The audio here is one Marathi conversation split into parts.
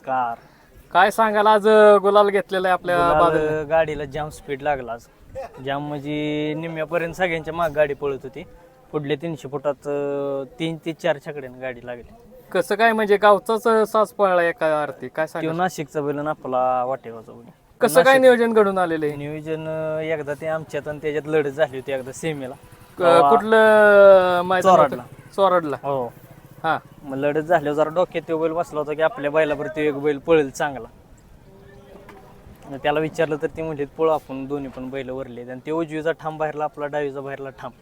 कार काय सांगाल आज अं, गुलाल घेतलेला आहे आपल्या गुलाल गाडीला जाम स्पीड लागला आज. जाम म्हणजे निम्म्यापर्यंत सगळ्यांच्या माग गाडी पळत होती. पुढल्या तीनशे फुटात अं, तीन ते चार छकड्यानं गाडी लागली. कसं काय म्हणजे गावचाच अं, साज पळला एका अर्थी काय तो सांगाल? नाशिकचा बैल आणि आपला वाटेगावचा बैल. कसं काय नियोजन घडून आलेलं आहे? नियोजन अं, एकदा ते आमच्यात आणि त्याच्यात लढत झाली होती एकदा सेमीला क- कुठलं मैदान होतं? चोराडला. चोराडला. हो. हा मग लढत झाल्यावर जरा डोक्यात तो बैल बसला होता की आपल्या बैलावरती एक बैल पळेल चांगला. त्याला विचारलं तर ते म्हणले पळू आपण दोन्ही पण बैल वरले. आणि ते उजवीचा ठाम बाहेरला आपला डावीचा बाहेरला ठाम.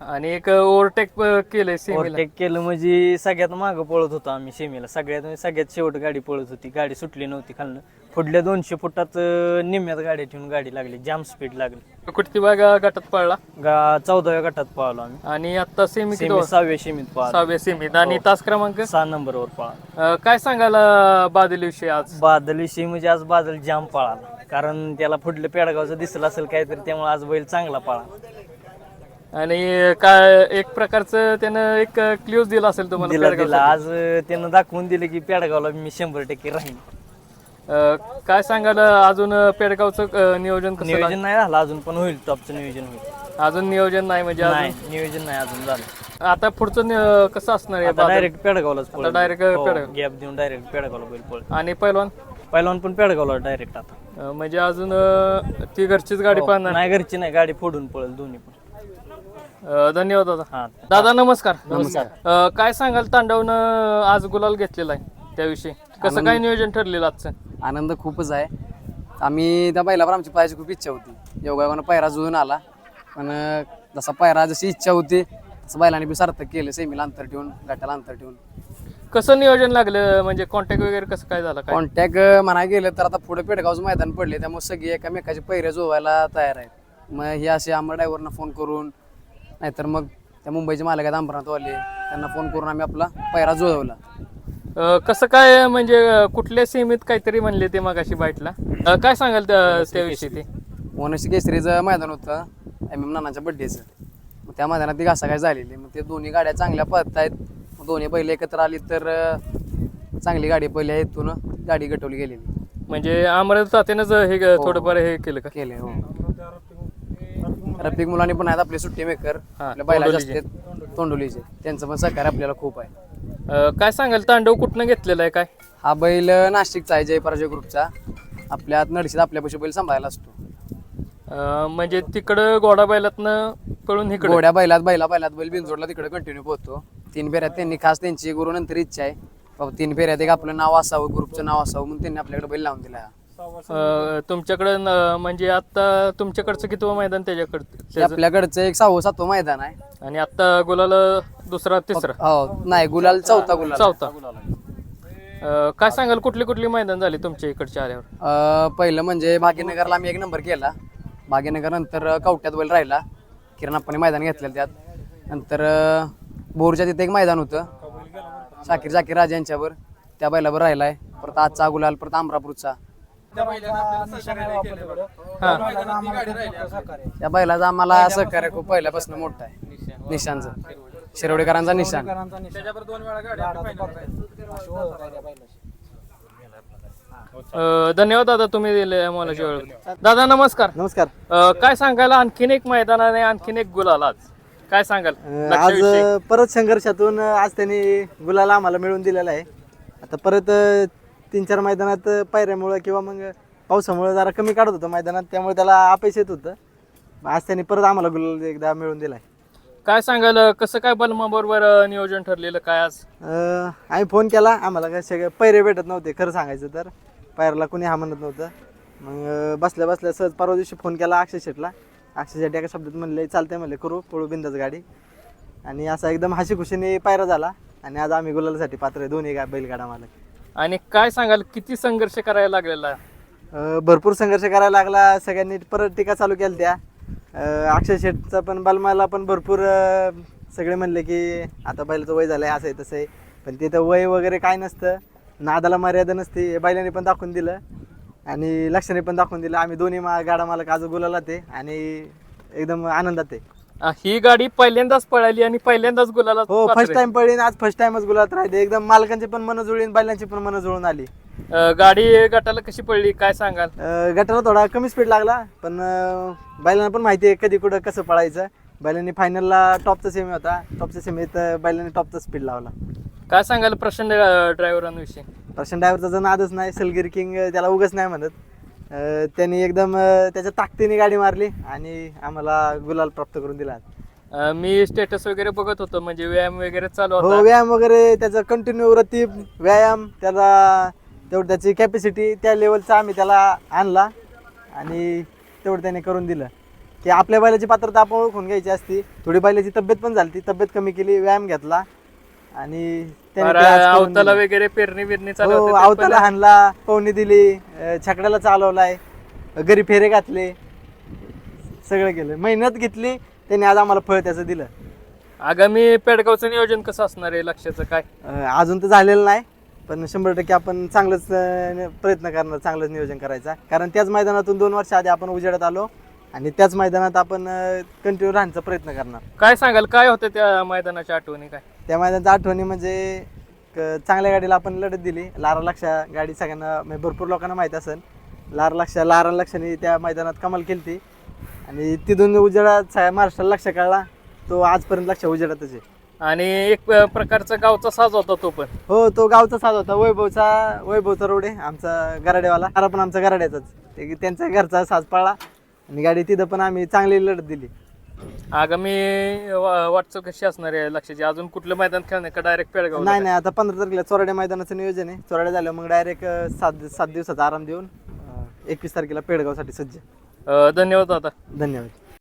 आणि एक ओव्हरटेक केलंय सेमीला ओव्हरटेक केलं म्हणजे सगळ्यात मागं पळत होतो आम्ही सेमीला सगळ्यात म्हणजे सगळ्यात शेवट गाडी पळत होती. गाडी सुटली नव्हती खालनं. पुढल्या दोनशे फुटात अं, निम्म्यात गाडी ठेवून गाडी लागली. जाम स्पीड लागली. कुठती बागा गटात पळला? गा चौदाव्या गटात पळालो आम्ही. आणि आता सेमी किती सेमी सहाव्या सेमीत पळालो. सहाव्या सेमीत आणि तास क्रमांक? सहा नंबरवर पळालो. अं, काय सांगाल अं, बादल विषयी आज? बादल विषयी म्हणजे आज बादल जाम पळाला. कारण त्याला पुढलं पेडगावचं दिसलं असेल काहीतरी त्यामुळे आज बैल चांगला पळाला. आणि काय एक प्रकारचं त्यानं एक क्ल्यूज दिला असेल तुम्हाला दिला पेडगावचं. दिला. आज त्यानं दाखवून दिलं की पेडगावला मी शंभर टक्के राहीन. अं, काय सांगाल अजून पेडगावचं अं, नियोजन कसं नियोजन नाही झालं अजून पण होईल टॉपचं नियोजन होईल? अजून नियोजन नाही म्हणजे अजून- नाही नियोजन नाही अजून झालं. आता पुढचं नि- कसं असणार आहे डायरेक्ट पेडगावलाच आता direct पेडगाव. गॅप देऊन डायरेक्ट पेडगावला बैल पळ आणि पहिलवान पहिलवान पण पेडगावला डायरेक्ट आता. अं, म्हणजे अजून अं, ती घरचीच गाडी पाहणार. नाही घरची नाही गाडी फोडून पळेल दोन्ही पण. अं, धन्यवाद दादा. हा. दादा नमस्कार. नमस्कार. काय सांगाल तांडवनं आज गुलाल घेतलेला आहे त्याविषयी? कसं काय नियोजन ठरलेलं आजचं? आनंद खूपच आहे. आम्ही त्या बैलावर आमची पाहायची खूप इच्छा होती. योगायोगानं पायरा जुळून आला. पण अं, जसा पायरा जशी इच्छा होती तसं बैलाने बी सार्थक केलं सेमीला अंतर ठेवून गटाला अंतर ठेवून. कसं नियोजन लागलं? म्हणजे कॉन्टॅक्ट वगैरे कसं काय झालं? काय? कॉन्टॅक्ट म्हणायला गेलं तर आता पुढे पेडगावचं मैदान पडले त्यामुळे सगळी एकामेकाचे पैरे जोवायला तयार आहेत. मग हे असे आम्हाला ड्रायव्हरना फोन करून नाहीतर मग त्या मुंबईचे मालक आहेत अंबरनाथवाले त्यांना फोन करून आम्ही आपला पैरा जुळवला. अं, कसं काय म्हणजे अं, कुठल्या सीमेत काहीतरी म्हणले ते मगाशी बाईटला? अं, काय सांगाल त्या- त्याविषयी ते? वनशी केसरीचं मैदान होतं एम एम नानाच्या बड्डेचं मग त्या मैदानात ती घासाघास झालेली. मग ते दोन्ही गाड्या चांगल्या पळत आहेत मग दोन्ही बैल एकत्र आली तर अं, चांगली गाडी पहिल्या हेतून गाडी गटवली गेलेली. म्हणजे अमरावती तात्यानंच हे ग- थोडंफार हे केलं का? केले हो. रफिक मुलांनी पण आहेत आपले सुट्टी मेकर. हा, आपल्या तोंडोलीचे. त्यांचं पण सहकार्य आपल्याला खूप आहे. अं, काय सांगाल तांडव कुठनं घेतलेला आहे काय? हा बैल नाशिकचा आहे जय पराजय ग्रुपचा. आपल्या नडशीत आपल्यापाशी बैल सांभाळायला असतो. अं, म्हणजे तिकडं गोडा बैलातनं पळून इकडं? गोड्या बैलात बैला बैलात बैल बिनजोडला तिकडे कंटिन्यू पोहतो. तीन फेऱ्यात त्यांनी खास त्यांची गुरु नंतर इच्छा आहे. बाबा तीन फेऱ्यात एक आपलं नाव असावं ग्रुपचं नाव असावं म्हणून त्यांनी आपल्याकडे बैल लावून दिला. हा. अं, तुमच्याकडं न- म्हणजे आता तुमच्याकडचं किती मैदान हे त्याच्याकडचं आपल्याकडचं एक सहावं सातवं मैदान आहे. आणि आता गुलाला दुसरा तिसरा? हो नाही गुलाल चौथा गुलाल. चौथा. अं, काय सांगाल कुठली कुठली मैदान झाली तुमच्या इकडच्या आल्यावर? अं, पहिलं म्हणजे भाग्यनगरला आम्ही एक नंबर केला. भाग्यनगर नंतर कवट्यात बैल राहिला. किरणाप्पाने मैदान घेतलेलं त्यात. नंतर अं, बोरच्या तिथे एक मैदान होतं. शाकीर जाकीर राजा यांच्यावर. त्या बैलावर राहिलाय. परत आजचा गुलाल परत अमरापूरचा त्या बैलाचा आम्हाला सहकार्य खूप पहिल्यापासून मोठा आहे. निशांचं शिरवडेकरांचा निशाण. अं, धन्यवाद दादा तुम्ही दिले मला वेळ दादा नमस्कार. नमस्कार. अं, काय सांगाल आणखीन एक मैदान आणि आणखीन एक गुलाल आज? काय सांगाल? अं, आज परत संघर्षातून अं, आज त्यांनी गुलाला आम्हाला मिळवून दिलेला आहे. आता परत अं, तीन चार मैदानात पायऱ्यामुळं किंवा मग पावसामुळं जरा कमी काढत होतं मैदानात त्यामुळे त्याला अपयश येत होतं. आज त्यांनी परत आम्हाला गुलाल एकदा मिळवून दिला आहे काय सांगाल कसं काय बलमा बरोबर नियोजन ठरलेलं काय आज? आम्ही फोन केला आम्हाला काय सगळे पैरे भेटत नव्हते खरं सांगायचं तर. पायऱ्याला कोणी हा म्हणत नव्हतं. मग बसल्या बसल्या सहज परवा दिवशी फोन केला अक्षय शेटला. अक्षय शेट एका शब्दात म्हणले चालतंय म्हणले करू पळू बिंदाच गाडी. आणि असा एकदम हसी खुशीने पायरा झाला. आणि आज आम्ही गुलालासाठी पात्र आहे दोन्ही गा बैलगाडा मालक. आणि काय सांगाल किती संघर्ष करायला लागलेला? अं, भरपूर संघर्ष करायला लागला. सगळ्यांनी परत टीका चालू केल्या त्या. अं, अक्षय शेटचा पण बलमाला पण भरपूर अं, सगळे म्हणले की आता बैलाचं वय झालं आहे असं आहे तसं आहे पण तिथं वय वगैरे काय नसतं. नादाला मर्यादा नसते. हे बैलाने पण दाखवून दिलं. आणि लक्षाने पण दाखवून दिलं. आम्ही दोन्ही मा गाडा मालक आज गुलाला ते आणि एकदम आनंदात आहे. ही गाडी पहिल्यांदाच पळाली आणि पहिल्यांदाच गुलाला हो फर्स्ट टाइम पडीन आज फर्स्ट टाइमच गुलात राहते एकदम मालकांची पण मन जुळीन बैलांची पण मन जुळून आली. गाडी गटाला कशी पडली काय सांगाल? अं, गटाला थोडा कमी स्पीड लागला पण अं, बैलांना पण माहिती आहे कधी कुठं कसं पळायचं. बैलांनी फायनलला टॉपचा सेमी होता. टॉपच्या सेमीत अं, बैलांनी टॉपचा स्पीड लावला. काय सांगाल प्रचंड ड्रायव्हरांविषयी प्रशांत ड्रायव्हरचा जर नादच नाही सलगिरी किंग अं, त्याला उगच नाही म्हणत. अं, त्यांनी एकदम अं, त्याच्या ताकदीने गाडी मारली आणि आम्हाला गुलाल प्राप्त करून दिला. अं, मी स्टेटस वगैरे बघत होतो म्हणजे व्यायाम वगैरे चालू हो होता. व्यायाम वगैरे त्याचा कंटिन्यू रतीब व्यायाम त्याला तेवढं त्याची कॅपॅसिटी त्या लेवलचा आम्ही त्याला आणला आणि तेवढं त्याने करून दिलं. की आपल्या बैलाची पात्रता आपण ओळखून घ्यायची असती थोडी बैलाची तब्येत पण झाली ती तब्येत कमी केली व्यायाम घेतला. आणि त्याने बरं, ते आज करून अवताला दिलं. वगैरे पेरणी बिरणी चालू हो होते ते अवताला पहिलं- हाणला पवनी दिली अं, छकड्याला चालवलाय घरी फेरे घातले सगळं केलं. मेहनत घेतली त्याने आज आम्हाला फळ त्याचं दिलं. आगामी पेडगावचं नियोजन कसं असणार आहे लक्षाचं काय? अं, अजून तर झालेलं नाही पण शंभर टक्के आपण चांगलंच अं, प्रयत्न करणार चांगलंच नियोजन करायचा. कारण त्याच मैदानातून दोन वर्ष आधी आपण उजेडात आलो आणि त्याच मैदानात आपण कंटिन्यू राहण्याचा प्रयत्न करणार. काय सांगाल काय होतं त्या मैदानाच्या आठवणी काय? त्या मैदानाच्या आठवणी म्हणजे क- चांगल्या गाडीला आपण लढत दिली. लारा लक्षा गाडी सगळ्यांना म्हणजे भरपूर लोकांना माहीत असेल. लारा लक्षा लारा लक्षाने त्या मैदानात कमाल केली ती. आणि तिथून उजेडात सगळ्या महाराष्ट्राला लक्ष कळला तो आजपर्यंत लक्ष उजेडातच आहे. आणि एक अं, प्रकारचा गावचा साज होता तो पण. हो तो गावचा साज होता. वैभवचा वैभवचा रोड आहे. आमचा गराडेवाला तारा पण आमचा गराड्याचाच ते त्यांचा घरचा साज पळला. आणि गाडी तिथं पण आम्ही चांगली लढत दिली. आगामी वाटचाल कशी असणार आहे लक्षाची अजून कुठलं मैदान खेळणार का डायरेक्ट पेडगाव नाही नाही आता पंधरा तारखेला चोराड्या मैदानाचं नियोजन आहे. चोराड्या झालं मग डायरेक्ट सात सात दिवसाचा आराम देऊन एकवीस तारखेला पेडगावसाठी सज्ज. धन्यवाद दादा. धन्यवाद.